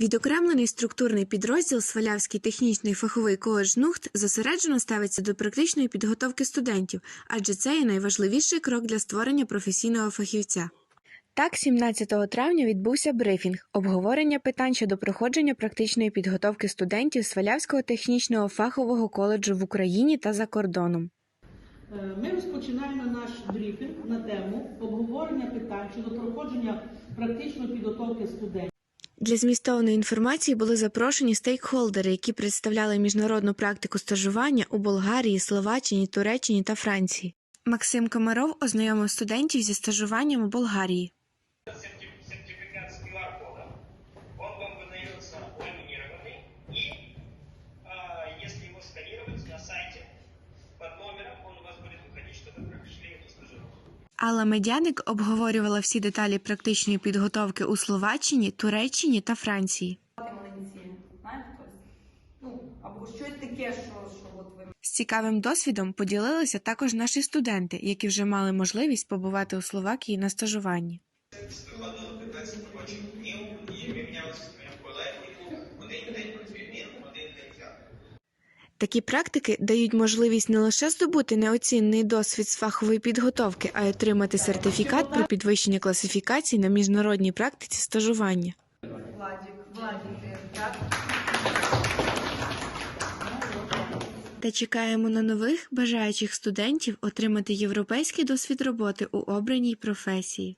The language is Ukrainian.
Відокремлений структурний підрозділ Свалявський технічний фаховий коледж НУХТ зосереджено ставиться до практичної підготовки студентів, адже це є найважливіший крок для створення професійного фахівця. Так, 17 травня відбувся брифінг обговорення питань щодо проходження практичної підготовки студентів Свалявського технічного фахового коледжу в Україні та за кордоном. Е, Ми розпочинаємо наш брифінг на тему обговорення питань щодо проходження практичної підготовки студентів. Для змістовної інформації були запрошені стейкхолдери, які представляли міжнародну практику стажування у Болгарії, Словаччині, Туреччині та Франції. Максим Комаров ознайомив студентів зі стажуванням у Болгарії. Алла Медяник обговорювала всі деталі практичної підготовки у Словаччині, Туреччині та Франції. тобто, ну, З цікавим досвідом поділилися також наші студенти, які вже мали можливість побувати у Словакії на стажуванні. Такі практики дають можливість не лише здобути неоцінний досвід з фахової підготовки, а й отримати сертифікат про підвищення класифікації на міжнародній практиці стажування. Та чекаємо на нових бажаючих студентів отримати європейський досвід роботи у обраній професії.